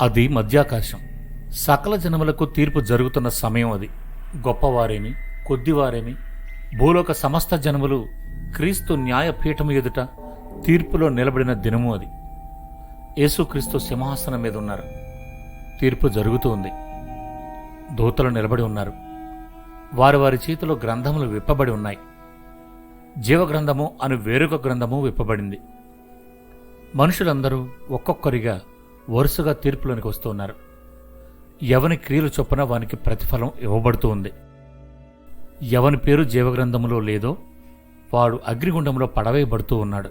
అది మధ్యాకాశం. సకల జనములకు తీర్పు జరుగుతున్న సమయం అది. గొప్పవారేమి కొద్దివారేమి భూలోక సమస్త జనములు క్రీస్తు న్యాయపీఠము ఎదుట తీర్పులో నిలబడిన దినము అది. యేసుక్రీస్తు సింహాసనం మీద ఉన్నారు. తీర్పు జరుగుతూ ఉంది. దూతలు నిలబడి ఉన్నారు. వారి వారి చేతిలో గ్రంథములు విప్పబడి ఉన్నాయి. జీవగ్రంథము అను వేరొక గ్రంథము విప్పబడింది. మనుషులందరూ ఒక్కొక్కరిగా వరుసగా తీర్పులోనికి వస్తున్నారు. ఎవని క్రియలు చొప్పున వానికి ప్రతిఫలం ఇవ్వబడుతూ ఉంది. ఎవని పేరు జీవగ్రంథములో లేదో వాడు అగ్నిగుండంలో పడవేయబడుతూ ఉన్నాడు.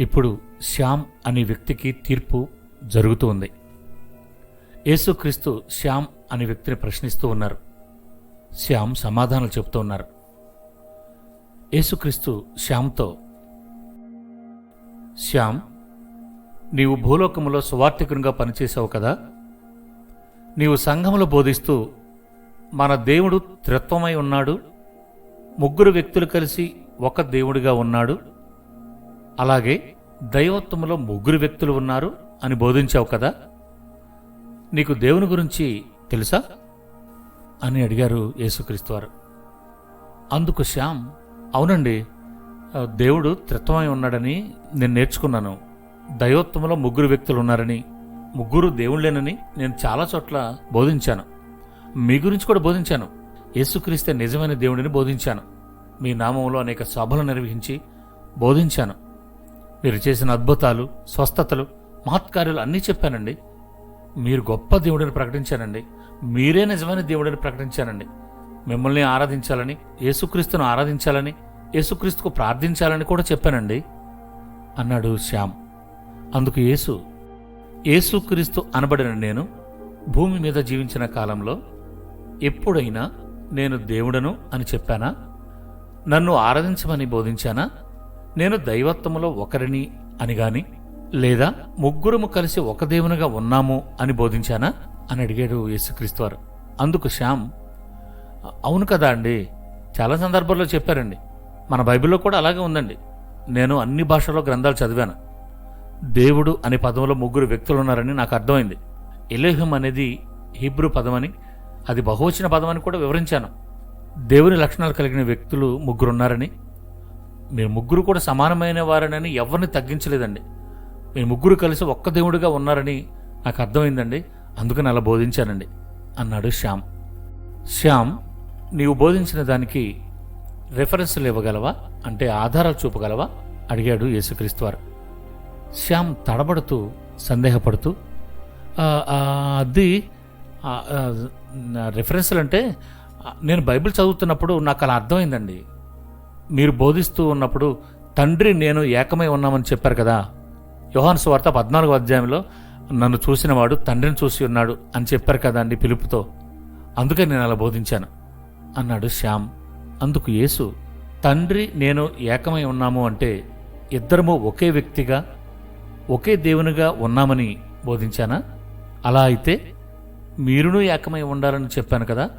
ఇప్పుడు శ్యామ్ అనే వ్యక్తికి తీర్పు జరుగుతూ ఉంది. యేసుక్రీస్తు శ్యామ్ అనే వ్యక్తిని ప్రశ్నిస్తూ ఉన్నారు. శ్యామ్ సమాధానాలు చెబుతూ ఉన్నారు. యేసుక్రీస్తు శ్యామ్తో శ్యామ్ నీవు భూలోకములో సువార్థికునిగా పనిచేసావు కదా? నీవు సంఘములో బోధిస్తూ మన దేవుడు త్రిత్వమై ఉన్నాడు ముగ్గురు వ్యక్తులు కలిసి ఒక దేవుడిగా ఉన్నాడు అలాగే దైవత్వములో ముగ్గురు వ్యక్తులు ఉన్నారు అని బోధించావు కదా? నీకు దేవుని గురించి తెలుసా? అని అడిగారు యేసుక్రీస్తు వారు. అందుకు శ్యామ్ అవునండి దేవుడు త్రిత్వమై ఉన్నాడని నేను నేర్చుకున్నాను. దైవత్వంలో ముగ్గురు వ్యక్తులు ఉన్నారని ముగ్గురు దేవుళ్ళేనని నేను చాలా చోట్ల బోధించాను. మీ గురించి కూడా బోధించాను. యేసుక్రీస్తే నిజమైన దేవుడిని బోధించాను. మీ నామంలో అనేక సభలు నిర్వహించి బోధించాను. మీరు చేసిన అద్భుతాలు స్వస్థతలు మహత్కార్యాలు అన్నీ చెప్పానండి. మీరు గొప్ప దేవుడిని ప్రకటించానండి. మీరే నిజమైన దేవుడిని ప్రకటించానండి. మిమ్మల్ని ఆరాధించాలని యేసుక్రీస్తును ఆరాధించాలని యేసుక్రీస్తుకు ప్రార్థించాలని కూడా చెప్పానండి అన్నాడు శ్యామ్. అందుకు యేసు యేసుక్రీస్తు అనబడిన నేను భూమి మీద జీవించిన కాలంలో ఎప్పుడైనా నేను దేవుడను అని చెప్పానా? నన్ను ఆరాధించమని బోధించానా? నేను దైవత్వములో ఒకరిని అని గాని లేదా ముగ్గురము కలిసి ఒక దేవునిగా ఉన్నాము అని బోధించానా? అని అడిగాడు యేసుక్రీస్తు వారు. అందుకు శ్యామ్ అవును కదా అండి చాలా సందర్భాల్లో చెప్పారండి. మన బైబిల్లో కూడా అలాగే ఉందండి. నేను అన్ని భాషల్లో గ్రంథాలు చదివాను. దేవుడు అనే పదంలో ముగ్గురు వ్యక్తులు ఉన్నారని నాకు అర్థమైంది. ఎలోహిం అనేది హీబ్రూ పదమని అది బహువచన పదమని కూడా వివరించాను. దేవుని లక్షణాలు కలిగిన వ్యక్తులు ముగ్గురు ఉన్నారని మీరు ముగ్గురు కూడా సమానమైన వారనని ఎవరిని తగ్గించలేదండి. మీరు ముగ్గురు కలిసి ఒక్క దేవుడిగా ఉన్నారని నాకు అర్థమైందండి. అందుకని అలా బోధించానండి అన్నాడు శ్యామ్. శ్యామ్ నీవు బోధించిన దానికి రెఫరెన్స్లు ఇవ్వగలవా? అంటే ఆధారాలు చూపగలవా? అడిగాడు యేసుక్రీస్తు వారు శ్యామ్ తడబడుతూ సందేహపడుతూ అది రిఫరెన్స్లు అంటే నేను బైబిల్ చదువుతున్నప్పుడు నాకు అలా అర్థమైందండి. మీరు బోధిస్తూ ఉన్నప్పుడు తండ్రి నేను ఏకమై ఉన్నామని చెప్పారు కదా. యోహాన్ సువార్త పద్నాలుగో అధ్యాయంలో నన్ను చూసినవాడు తండ్రిని చూసి ఉన్నాడు అని చెప్పారు కదా అండి పిలుపుతో. అందుకే నేను అలా బోధించాను. అన్నాడు శ్యామ్. అందుకు యేసు తండ్రి నేను ఏకమై ఉన్నాము అంటే ఇద్దరము ఒకే వ్యక్తిగా ఒకే దేవునిగా ఉన్నామని బోధించానా? అలా అయితే మీరును ఏకమై ఉండాలని చెప్పాను కదా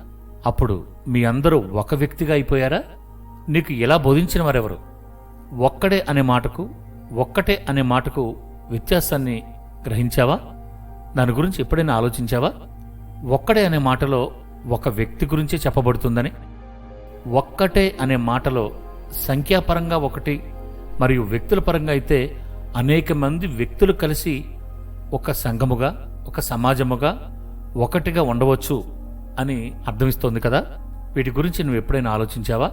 అప్పుడు మీ అందరూ ఒక వ్యక్తిగా అయిపోయారా? నీకు ఎలా బోధించిన వారెవరు? ఒక్కడే అనే మాటకు ఒక్కటే అనే మాటకు వ్యత్యాసాన్ని గ్రహించావా? దాని గురించి ఎప్పుడైనా ఆలోచించావా? ఒక్కడే అనే మాటలో ఒక వ్యక్తి గురించే చెప్పబడుతుందని? ఒక్కటే అనే మాటలో సంఖ్యాపరంగా ఒకటి మరియు వ్యక్తుల పరంగా అయితే అనేక మంది వ్యక్తులు కలిసి ఒక సంఘముగా ఒక సమాజముగా ఒకటిగా ఉండవచ్చు అని అర్థమిస్తోంది కదా? వీటి గురించి నువ్వు ఎప్పుడైనా ఆలోచించావా?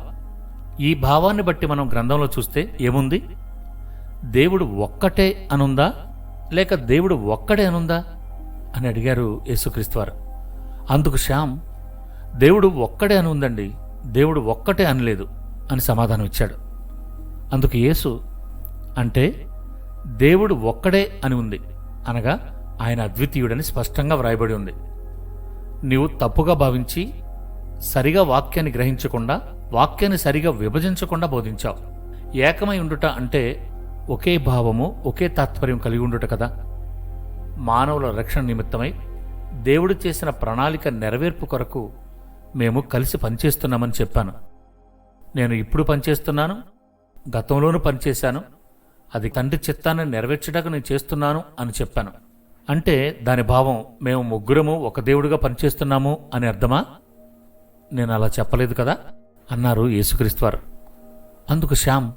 ఈ భావాన్ని బట్టి మనం గ్రంథంలో చూస్తే ఏముంది? దేవుడు ఒక్కటే అనుందా? లేక దేవుడు ఒక్కడే అనుందా? అని అడిగారు యేసుక్రీస్తు వారు. అందుకు శ్యామ్ దేవుడు ఒక్కడే అని ఉందండి. దేవుడు ఒక్కటే అనలేదు అని సమాధానం ఇచ్చాడు అందుకు యేసు అంటే దేవుడు ఒక్కడే అని ఉంది. అనగా ఆయన అద్వితీయుడని స్పష్టంగా వ్రాయబడి ఉంది. నీవు తప్పుగా భావించి సరిగా వాక్యాన్ని గ్రహించకుండా వాక్యాన్ని సరిగా విభజించకుండా బోధించావు. ఏకమై ఉండుట అంటే ఒకే భావము ఒకే తాత్పర్యం కలిగి ఉండుట కదా. మానవుల రక్షణ నిమిత్తమై దేవుడు చేసిన ప్రణాళిక నెరవేర్పు కొరకు మేము కలిసి పనిచేస్తున్నామని చెప్పాను. నేను ఇప్పుడు పనిచేస్తున్నాను గతంలోనూ పనిచేశాను అది తండ్రి చిత్తాన్ని నెరవేర్చడానికి నేను చేస్తున్నాను అని చెప్పాను. అంటే దాని భావం మేము ముగ్గురము ఒక దేవుడిగా పనిచేస్తున్నాము అని అర్థమా? నేను అలా చెప్పలేదు కదా? అన్నారు యేసుక్రీస్తువారు. అందుకు శ్యామ్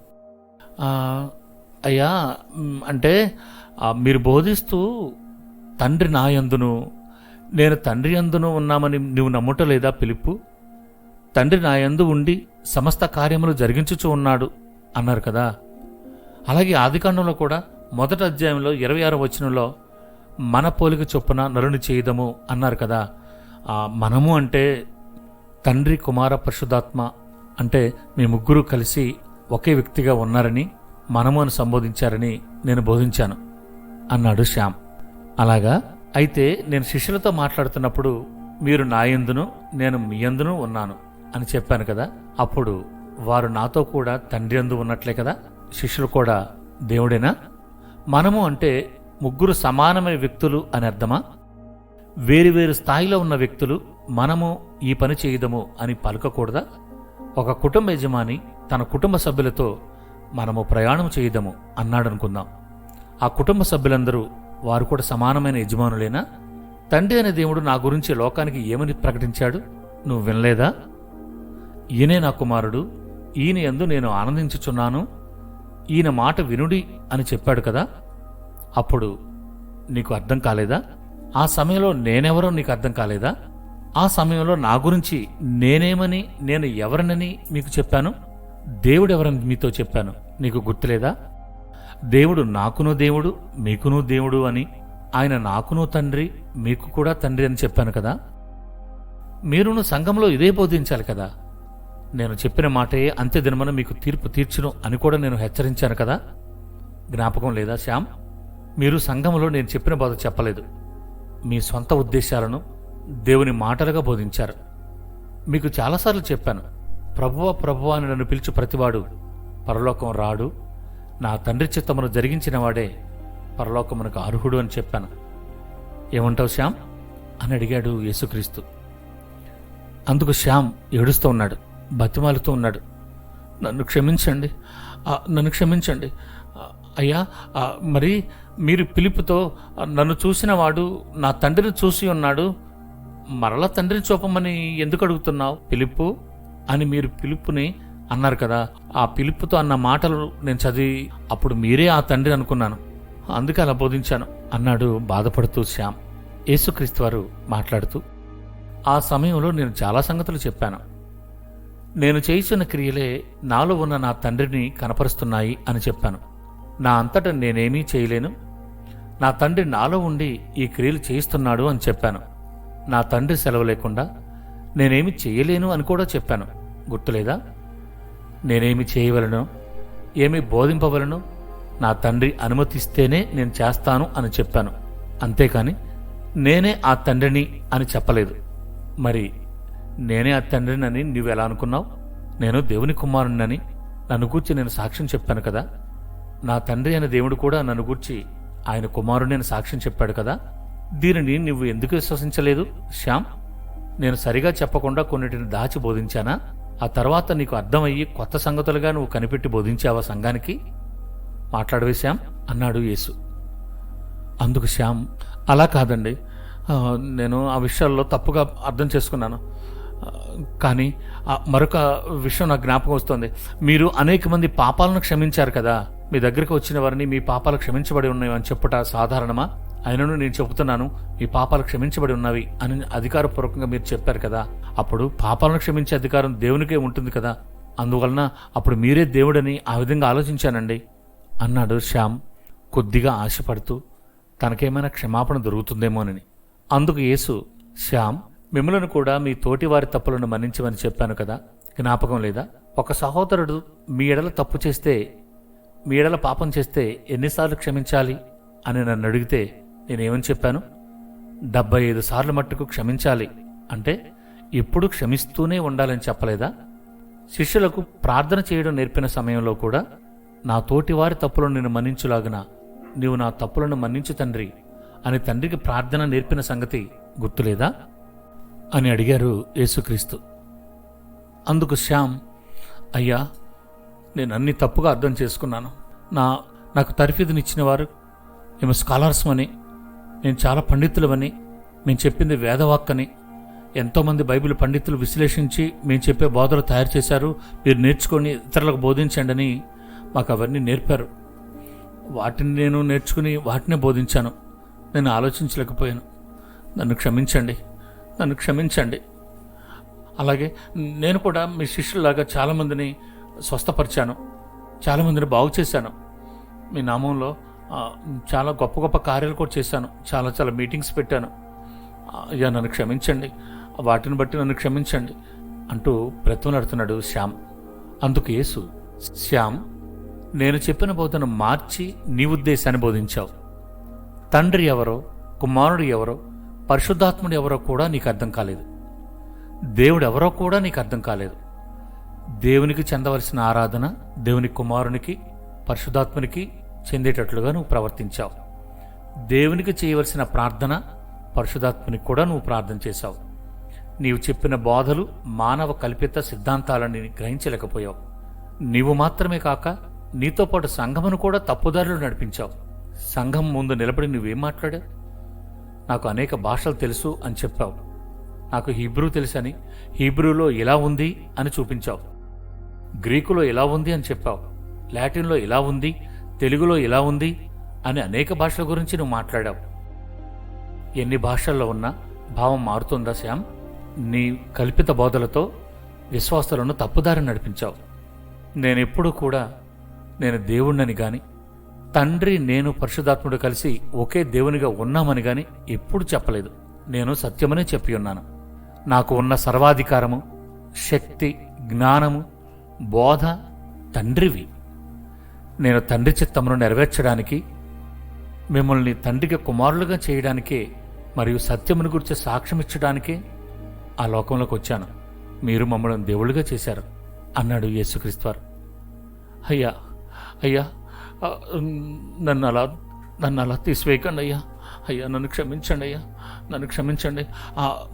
అయ్యా అంటే మీరు బోధిస్తూ తండ్రి నా యందును నేను తండ్రి యందును ఉన్నామని నువ్వు నమ్ముటలేదా పిలుపు? తండ్రి నా యందు ఉండి సమస్త కార్యములు జరిగించుచూ ఉన్నాడు అన్నారు కదా? అలాగే ఆదికాండంలో కూడా మొదటి అధ్యాయంలో ఇరవై ఆరు వచనంలో మన పోలిక చొప్పున నరుని చేయదము అన్నారు కదా. మనము అంటే తండ్రి కుమార పరిశుధాత్మ అంటే మీ ముగ్గురు కలిసి ఒకే వ్యక్తిగా ఉన్నారని మనము అని సంబోధించారని నేను బోధించాను అన్నాడు శ్యామ్. అలాగా? అయితే నేను శిష్యులతో మాట్లాడుతున్నప్పుడు మీరు నా యందును నేను మీ యందును ఉన్నాను అని చెప్పాను కదా. అప్పుడు వారు నాతో కూడా తండ్రి అందు ఉన్నట్లే కదా? శిష్యులు కూడా దేవుడేనా? మనము అంటే ముగ్గురు సమానమైన వ్యక్తులు అని అర్థమా? వేరువేరు స్థాయిలో ఉన్న వ్యక్తులు మనము ఈ పని చేయదము అని పలకకూడదా? ఒక కుటుంబ యజమాని తన కుటుంబ సభ్యులతో మనము ప్రయాణం చేయదము అన్నాడనుకుందాం. ఆ కుటుంబ సభ్యులందరూ వారు కూడా సమానమైన యజమానులేనా? తండ్రి అనే దేవుడు నా గురించి లోకానికి ఏమని ప్రకటించాడు? నువ్వు వినలేదా? ఈయనే నా కుమారుడు ఈయన యందు నేను ఆనందించుచున్నాను. ఈయన మాట వినుడి అని చెప్పాడు కదా? అప్పుడు నీకు అర్థం కాలేదా? ఆ సమయంలో నేనెవరో నీకు అర్థం కాలేదా? ఆ సమయంలో నా గురించి నేనేమని నేను ఎవరినని మీకు చెప్పాను? దేవుడెవరని మీతో చెప్పాను. నీకు గుర్తులేదా? దేవుడు నాకును దేవుడు మీకును దేవుడు అని ఆయన నాకును తండ్రి మీకు కూడా తండ్రి అని చెప్పాను కదా? మీరును సంఘంలో ఇదే బోధించాలి కదా? నేను చెప్పిన మాటే అంత్య దినమన మీకు తీర్పు తీర్చును అని కూడా నేను హెచ్చరించాను కదా? జ్ఞాపకం లేదా శ్యామ్? మీరు సంఘంలో నేను చెప్పిన బోధ చెప్పలేదు. మీ సొంత ఉద్దేశాలను దేవుని మాటలుగా బోధించారు. మీకు చాలాసార్లు చెప్పాను ప్రభువ ప్రభువ అని నన్ను పిలిచి ప్రతివాడు పరలోకం రాడు నా తండ్రి చిత్తమును జరిగించిన వాడే పరలోకమునకు అర్హుడు అని చెప్పాను. ఏమంటావు శ్యామ్? అని అడిగాడు యేసుక్రీస్తు. అందుకు శ్యామ్ ఏడుస్తూ ఉన్నాడు. బతిమాలుతూ ఉన్నాడు. నన్ను క్షమించండి. నన్ను క్షమించండి. అయ్యా మరి మీరు పిలుపుతో నన్ను చూసిన వాడు నా తండ్రిని చూసి ఉన్నాడు. మరలా తండ్రిని చూపమని ఎందుకు అడుగుతున్నావు? పిలుపు అని మీరు పిలుపుని అన్నారు కదా ఆ పిలుపుతో అన్న మాటలు నేను చదివి అప్పుడు మీరే ఆ తండ్రి అనుకున్నాను. అందుకే అలా బోధించాను అన్నాడు బాధపడుతూ శ్యామ్. యేసుక్రీస్తు వారు మాట్లాడుతూ ఆ సమయంలో నేను చాలా సంగతులు చెప్పాను. నేను చేయుచున్న క్రియలే నాలో ఉన్న నా తండ్రిని కనపరుస్తున్నాయి అని చెప్పాను. నా అంతటా నేనేమీ చేయలేను. నా తండ్రి నాలో ఉండి ఈ క్రియలు చేయిస్తున్నాడు అని చెప్పాను. నా తండ్రి సెలవు లేకుండా నేనేమి చేయలేను అని కూడా చెప్పాను. గుర్తులేదా? నేనేమి చేయవలను? ఏమి బోధింపవలను? నా తండ్రి అనుమతిస్తేనే నేను చేస్తాను అని చెప్పాను. అంతేకాని నేనే ఆ తండ్రిని అని చెప్పలేదు. మరి నేనే ఆ తండ్రినని ఎలా అనుకున్నావు? నేను దేవుని కుమారుణ్ణని నన్ను గూర్చి నేను సాక్ష్యం చెప్పాను కదా? నా తండ్రి అయిన దేవుడు కూడా నన్ను గూర్చి ఆయన కుమారుని సాక్ష్యం చెప్పాడు కదా? దీనిని నువ్వు ఎందుకు విశ్వసించలేదు శ్యామ్? నేను సరిగా చెప్పకుండా కొన్నిటిని దాచి బోధించానా? ఆ తర్వాత నీకు అర్థమయ్యి కొత్త సంగతులుగా నువ్వు కనిపెట్టి బోధించావా సంఘానికి? మాట్లాడవే శ్యామ్ అన్నాడు యేసు. అందుకు శ్యామ్ అలా కాదండి. నేను ఆ విషయాల్లో తప్పుగా అర్థం చేసుకున్నాను. కానీ మరొక విషయం నాకు జ్ఞాపకం వస్తుంది. మీరు అనేక మంది పాపాలను క్షమించారు కదా. మీ దగ్గరికి వచ్చిన వారిని మీ పాపాలు క్షమించబడి ఉన్నవి అని చెప్పుట సాధారణమా? అయినను నేను చెబుతున్నాను మీ పాపాలు క్షమించబడి ఉన్నవి అని అధికారపూర్వకంగా మీరు చెప్పారు కదా. అప్పుడు పాపాలను క్షమించే అధికారం దేవునికే ఉంటుంది కదా. అందువలన అప్పుడు మీరే దేవుడని ఆ విధంగా ఆలోచించానండి. అన్నాడు శ్యామ్ కొద్దిగా ఆశపడుతూ తనకేమైనా క్షమాపణ దొరుకుతుందేమోనని. అందుకు యేసు శ్యామ్ మిమ్మలను కూడా మీ తోటివారి తప్పులను మన్నించమని చెప్పాను కదా. జ్ఞాపకం లేదా? ఒక సహోదరుడు మీ ఎడల తప్పు చేస్తే మీ ఎడల పాపం చేస్తే ఎన్నిసార్లు క్షమించాలి అని నన్ను అడిగితే నేనేమని చెప్పాను? డెబ్బై ఐదు సార్లు మట్టుకు క్షమించాలి అంటే ఎప్పుడు క్షమిస్తూనే ఉండాలని చెప్పలేదా? శిష్యులకు ప్రార్థన చేయడం నేర్పిన సమయంలో కూడా నా తోటివారి తప్పులను నేను మన్నించులాగున నీవు నా తప్పులను మన్నించు తండ్రి అని తండ్రికి ప్రార్థన నేర్పిన సంగతి గుర్తులేదా? అని అడిగారు యేసుక్రీస్తు. అందుకు శ్యామ్ అయ్యా నేను అన్ని తప్పుగా అర్థం చేసుకున్నాను. నా నాకు తర్ఫీదునిచ్చిన వారు మేము స్కాలర్స్ అని నేను చాలా పండితులమని మేము చెప్పింది వేదవాక్కని. ఎంతోమంది బైబిల్ పండితులు విశ్లేషించి మేము చెప్పే బోధలు తయారు చేశారు. మీరు నేర్చుకొని ఇతరులకు బోధించండి అని మాకు అవన్నీ నేర్పారు. వాటిని నేను నేర్చుకుని వాటినే బోధించాను. నేను ఆలోచించలేకపోయాను. నన్ను క్షమించండి. నన్ను క్షమించండి. అలాగే నేను కూడా మీ శిష్యులాగా చాలామందిని స్వస్థపరిచాను. చాలామందిని బాగు చేశాను. మీ నామంలో చాలా గొప్ప గొప్ప కార్యాలు కూడా చేశాను. చాలా చాలా మీటింగ్స్ పెట్టాను. అయ్యా నన్ను క్షమించండి. వాటిని బట్టి నన్ను క్షమించండి అంటూ బ్రతుమలాడుతున్నాడు శ్యామ్. అందుకు యేసు శ్యామ్ నేను చెప్పిన బోధను మార్చి నీ ఉద్దేశాన్ని బోధించావు. తండ్రి ఎవరో కుమారుడు ఎవరో పరిశుద్ధాత్ముడు ఎవరో కూడా నీకు అర్థం కాలేదు. దేవుడు ఎవరో కూడా నీకు అర్థం కాలేదు. దేవునికి చెందవలసిన ఆరాధన దేవుని కుమారునికి పరిశుద్ధాత్మునికి చెందేటట్లుగా నువ్వు ప్రవర్తించావు. దేవునికి చేయవలసిన ప్రార్థన పరిశుధాత్మునికి కూడా నువ్వు ప్రార్థన చేశావు. నీవు చెప్పిన బోధలు మానవ కల్పిత సిద్ధాంతాలని గ్రహించలేకపోయావు. నీవు మాత్రమే కాక నీతో పాటు సంఘమును కూడా తప్పుదారులు నడిపించావు. సంఘం ముందు నిలబడి నువ్వేం మాట్లాడావు? నాకు అనేక భాషలు తెలుసు అని చెప్పావు. నాకు హీబ్రూ తెలుసని హీబ్రూలో ఇలా ఉంది అని చూపించావు. గ్రీకులో ఇలా ఉంది అని చెప్పావు. లాటిన్లో ఇలా ఉంది తెలుగులో ఇలా ఉంది అని అనేక భాషల గురించి నువ్వు మాట్లాడావు. ఎన్ని భాషల్లో ఉన్నా భావం మారుతుందా శ్యామ్? నీ కల్పిత బోధలతో విశ్వాసాలను తప్పుదారి నడిపించావు. నేనెప్పుడూ కూడా నేను దేవుణ్ణని కానీ తండ్రి నేను పరిశుధాత్ముడు కలిసి ఒకే దేవునిగా ఉన్నామని గాని ఎప్పుడు చెప్పలేదు. నేను సత్యమనే చెప్పి ఉన్నాను. నాకు ఉన్న సర్వాధికారము శక్తి జ్ఞానము బోధ తండ్రివి. నేను తండ్రి చిత్తమును నెరవేర్చడానికి మిమ్మల్ని తండ్రికి కుమారులుగా చేయడానికే మరియు సత్యమును గురించి సాక్ష్యం ఇచ్చడానికే ఆ లోకంలోకి వచ్చాను. మీరు మమ్మల్ని దేవుళ్ళుగా చేశారు అన్నాడు యేసుక్రీస్తువారు. అయ్యా అయ్యా నన్ను అలా నన్ను అలా తీసివేయకండి అయ్యా. అయ్యా నన్ను క్షమించండి అయ్యా. నన్ను క్షమించండి.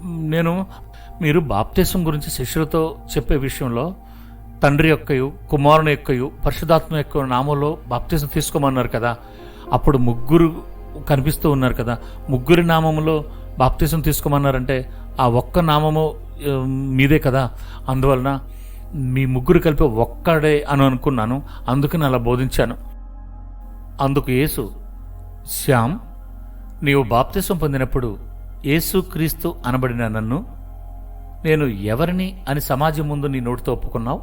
నేను మీరు బాప్తీసం గురించి శిష్యులతో చెప్పే విషయంలో తండ్రి యొక్కయు కుమారుని యొక్కయు పరిశుధాత్మ యొక్క నామంలో బాప్తీసం తీసుకోమన్నారు కదా. అప్పుడు ముగ్గురు కనిపిస్తూ ఉన్నారు కదా. ముగ్గురి నామములో బాప్తీసం తీసుకోమన్నారంటే ఆ ఒక్క నామము మీదే కదా. అందువలన మీ ముగ్గురు కలిపి ఒక్కడే అని అనుకున్నాను. అందుకని అలా బోధించాను. అందుకు యేసు శ్యామ్ నీవు బాప్తిసం పొందినప్పుడు యేసుక్రీస్తు అనబడిన నన్ను నేను ఎవరిని అని సమాజం ముందు నీ నోటితో ఒప్పుకున్నావు?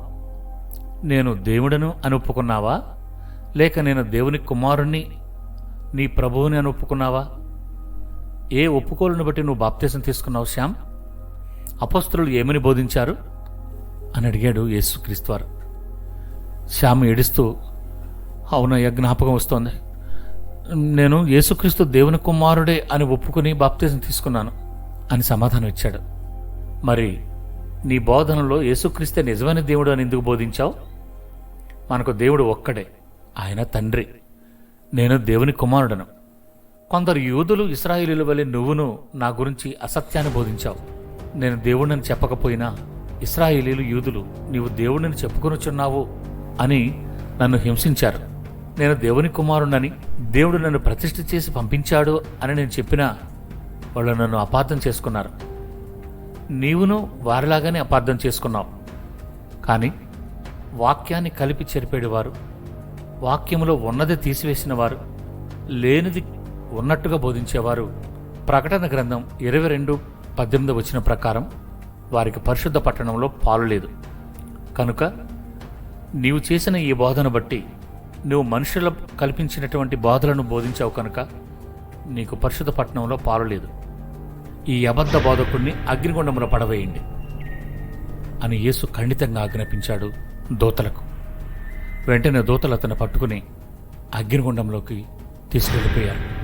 నేను దేవుడను అని ఒప్పుకున్నావా? లేక నేను దేవుని కుమారుణ్ణి నీ ప్రభువుని అని ఒప్పుకున్నావా? ఏ ఒప్పుకోలను బట్టి నువ్వు బాప్తీసం తీసుకున్నావు శ్యామ్? అపస్తులు ఏమని బోధించారు? అని అడిగాడు యేసుక్రీస్తువారు. శ్యామ్ ఏడుస్తూ అవునయ్య జ్ఞాపకం వస్తోంది. నేను యేసుక్రీస్తు దేవుని కుమారుడే అని ఒప్పుకుని బాప్తిజం తీసుకున్నాను అని సమాధానం ఇచ్చాడు. మరి నీ బోధనలో యేసుక్రీస్తే నిజమైన దేవుడు అని ఎందుకు బోధించావు? మనకు దేవుడు ఒక్కడే ఆయన తండ్రి. నేను దేవుని కుమారుడను. కొందరు యూదులు ఇస్రాయిలీలు వలె నువ్వును నా గురించి అసత్యాన్ని బోధించావు. నేను దేవుడిని చెప్పకపోయినా ఇస్రాయిలీలు యూదులు నీవు దేవుడిని చెప్పుకొనుచున్నావు అని నన్ను హింసించారు. నేను దేవుని కుమారుడని దేవుడు నన్ను ప్రతిష్ఠ చేసి పంపించాడు అని నేను చెప్పినా వాళ్ళు నన్ను అపార్థం చేసుకున్నారు. నీవును వారిలాగానే అపార్థం చేసుకున్నావు. కానీ వాక్యాన్ని కలిపి చెరిపేడువారు వాక్యములో ఉన్నది తీసివేసిన వారు లేనిది ఉన్నట్టుగా బోధించేవారు. ప్రకటన గ్రంథం ఇరవై రెండు పద్దెనిమిది వచ్చిన ప్రకారం వారికి పరిశుద్ధ పట్టణంలో పాలు లేదు. కనుక నీవు చేసిన ఈ బోధన బట్టి నువ్వు మనుషుల కల్పించినటువంటి బాధలను బోధించావు కనుక నీకు పరిశుద్ధ పట్టణంలో పాలలేదు ఈ అబద్ధ బోధకుణ్ణి అగ్నిగుండంలో పడవేయండి అని యేసు ఖండితంగా ఆజ్ఞాపించాడు దూతలకు. వెంటనే దూతలు అతను పట్టుకుని అగ్నిగుండంలోకి తీసుకెళ్ళిపోయారు.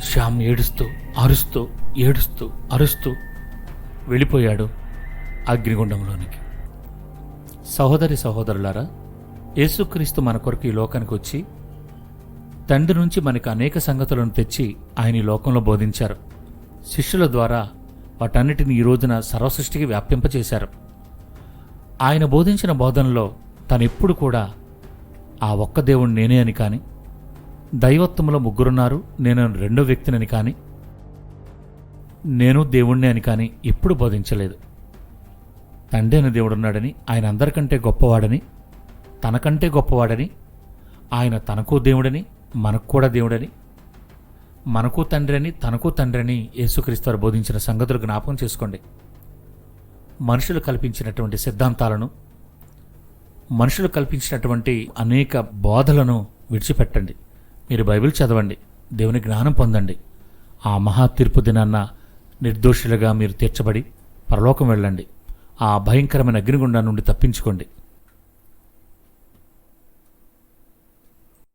శ్యామ్ ఏడుస్తూ అరుస్తూ ఏడుస్తూ అరుస్తూ వెళ్ళిపోయాడు అగ్నిగుండంలోనికి. సహోదరి సహోదరులారా యేసుక్రీస్తు మన కొరకు ఈ లోకానికి వచ్చి తండ్రి నుంచి మనకు అనేక సంగతులను తెచ్చి ఆయన ఈ లోకంలో బోధించారు. శిష్యుల ద్వారా వాటన్నిటిని ఈ రోజున సర్వసృష్టికి వ్యాపింపచేశారు ఆయన బోధించిన బోధనలో తనెప్పుడు కూడా ఆ ఒక్క దేవుడు నేనే అని కాని దైవత్వంలో ముగ్గురున్నారు నేను రెండో వ్యక్తినని కాని నేను దేవుణ్ణి అని కానీ ఎప్పుడు బోధించలేదు. తండ్రి అని దేవుడున్నాడని ఆయన అందరికంటే గొప్పవాడని తనకంటే గొప్పవాడని ఆయన తనకు దేవుడని మనకు కూడా దేవుడని మనకు తండ్రి అని తనకు తండ్రి అని యేసుక్రీస్తు బోధించిన సంగతులు జ్ఞాపకం చేసుకోండి. మనుషులు కల్పించినటువంటి సిద్ధాంతాలను మనుషులు కల్పించినటువంటి అనేక బోధలను విడిచిపెట్టండి. మీరు బైబిల్ చదవండి దేవుని జ్ఞానం పొందండి. ఆ మహా తీర్పు దినాన్న నిర్దోషులుగా మీరు తీర్చబడి పరలోకం వెళ్ళండి. ఆ భయంకరమైన అగ్నిగుండా నుండి తప్పించుకోండి.